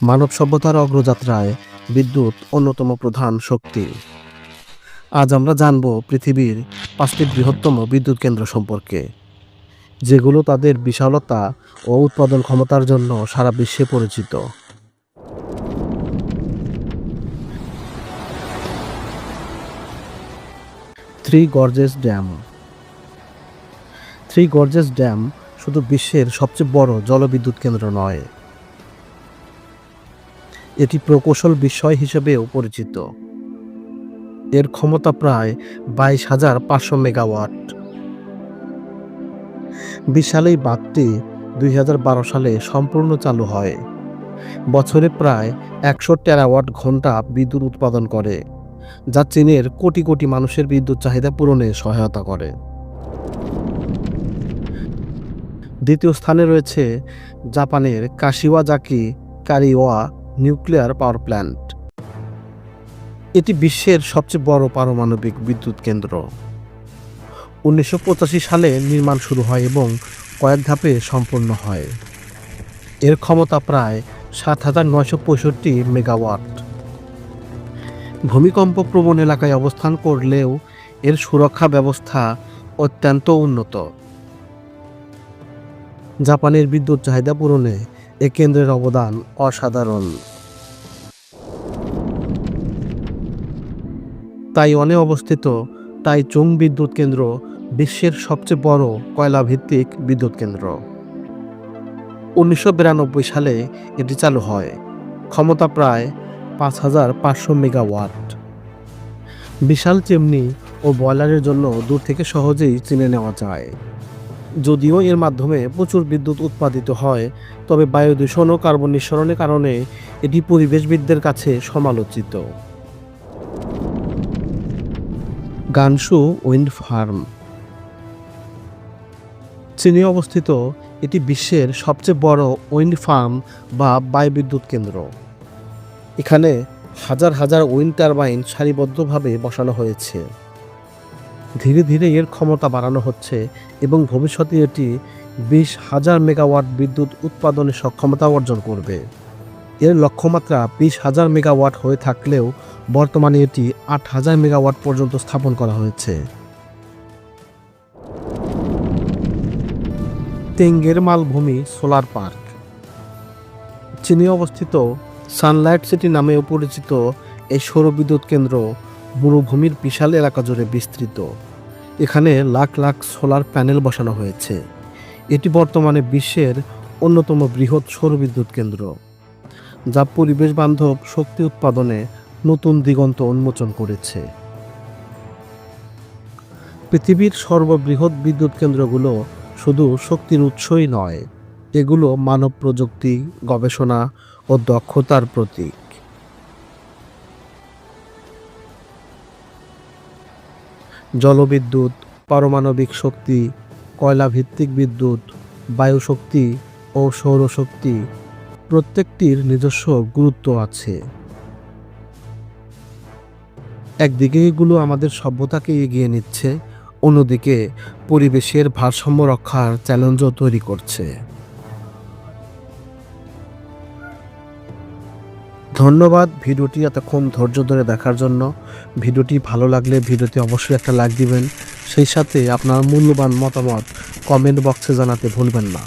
মানব সভ্যতার অগ্রযাত্রায় বিদ্যুৎ অন্যতম প্রধান শক্তি। আজ আমরা জানব পৃথিবীর পাঁচটি বৃহত্তম বিদ্যুৎ কেন্দ্র সম্পর্কে, যেগুলো তাদের বিশালতা ও উৎপাদন ক্ষমতার জন্য সারা বিশ্বে পরিচিত। Three Gorges Dam. Three Gorges Dam শুধু বিশ্বের সবচেয়ে বড় জলবিদ্যুৎ কেন্দ্র নয় এটি প্রকৌশল বিস্ময় হিসেবেও পরিচিত। এর ক্ষমতা প্রায় বাইশ হাজার পাঁচশো মেগাওয়াট। বিশাল এই বাঁধটি দুই হাজার বারো সালে সম্পূর্ণ চালু হয়। বছরে প্রায় একশো টেরাওয়াট ঘণ্টা বিদ্যুৎ উৎপাদন করে, যা চীনের কোটি কোটি মানুষের বিদ্যুৎ চাহিদা পূরণে সহায়তা করে। দ্বিতীয় স্থানে রয়েছে জাপানের কাশিওয়াজাকি কারিওয়া নিউক্লিয়ার পাওয়ার প্ল্যান্ট। এটি বিশ্বের সবচেয়ে বড় পারমাণবিক বিদ্যুৎ কেন্দ্র। উনিশশো পঁচাশি সালে নির্মাণ শুরু হয় এবং কয়েক ধাপে সম্পন্ন হয়। এর ক্ষমতা প্রায় সাত হাজার নয়শো পঁয়ষট্টি মেগাওয়াট। ভূমিকম্প প্রবণ এলাকায় অবস্থান করলেও এর সুরক্ষা ব্যবস্থা অত্যন্ত উন্নত। জাপানের বিদ্যুৎ চাহিদা পূরণে এ কেন্দ্রের অবদান অসাধারণ। তাইওয়ানে অবস্থিত, তাই তাইচুং বিদ্যুৎ কেন্দ্র বিশ্বের সবচেয়ে বড় কয়লা ভিত্তিক বিদ্যুৎ কেন্দ্র। উনিশশো বিরানব্বই সালে এটি চালু হয়। ক্ষমতা প্রায় পাঁচ হাজার পাঁচশো মেগাওয়াট। বিশাল চিমনি ও বয়লারের জন্য দূর থেকে সহজেই চিনে নেওয়া যায়। যদিও এর মাধ্যমে প্রচুর বিদ্যুৎ উৎপাদিত হয়, তবে বায়ু দূষণ ও কার্বন নিঃসরণের কারণে এটি পরিবেশবিদদের কাছে সমালোচিত। Gansu Wind Farm. চীনে অবস্থিত এটি বিশ্বের সবচেয়ে বড় উইন্ড ফার্ম বা বায়ুবিদ্যুৎ কেন্দ্র। এখানে হাজার হাজার উইন্ড টারবাইন সারিবদ্ধভাবে বসানো হয়েছে। ধীরে ধীরে এর ক্ষমতা বাড়ানো হচ্ছে এবং ভবিষ্যতে এটি বিশ হাজার মেগাওয়াট বিদ্যুৎ উৎপাদনের সক্ষমতা অর্জন করবে। এর লক্ষ্যমাত্রা বিশ হাজার মেগাওয়াট হয়ে থাকলেও বর্তমানে এটি আট হাজার মেগাওয়াট পর্যন্ত স্থাপন করা হয়েছে। তেঙ্গের মালভূমি সোলার পার্ক। চীনে অবস্থিত সানলাইট সিটি নামেও পরিচিত এই সৌরবিদ্যুৎ কেন্দ্র মরুভূমির বিশাল এলাকা জুড়ে বিস্তৃত। এখানে লাখ লাখ সোলার প্যানেল বসানো হয়েছে। এটি বর্তমানে বিশ্বের অন্যতম বৃহৎ সৌরবিদ্যুৎ কেন্দ্র। যা পরিবেশ বান্ধব শক্তি উৎপাদনে নতুন দিগন্ত উন্মোচন করেছে। পৃথিবীর সর্ববৃহৎ বিদ্যুৎ কেন্দ্রগুলো শুধু শক্তির উৎসই নয়, এগুলো মানব প্রযুক্তি, গবেষণা ও দক্ষতার প্রতীক। জলবিদ্যুৎ, পারমাণবিক শক্তি কয়লা ভিত্তিক বিদ্যুৎ, বায়ুশক্তি ও সৌরশক্তি প্রত্যেকটির নিজস্ব গুরুত্ব আছে। একদিকে এগুলো আমাদের সভ্যতাকে এগিয়ে নিচ্ছে, অন্যদিকে পরিবেশের ভারসাম্য রক্ষার চ্যালেঞ্জও তৈরি করছে। ধন্যবাদ ভিডিওটি এতক্ষণ ধৈর্য ধরে দেখার জন্য। ভিডিওটি ভালো লাগলে ভিডিওতে অবশ্যই একটা লাইক দিবেন। সেই সাথে আপনার মূল্যবান মতামত কমেন্ট বক্সে জানাতে ভুলবেন না।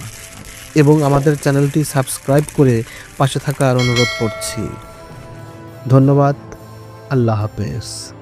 এবং আমাদের চ্যানেলটি সাবস্ক্রাইব করে পাশে থাকার অনুরোধ করছি। ধন্যবাদ। আল্লাহ হাফেজ।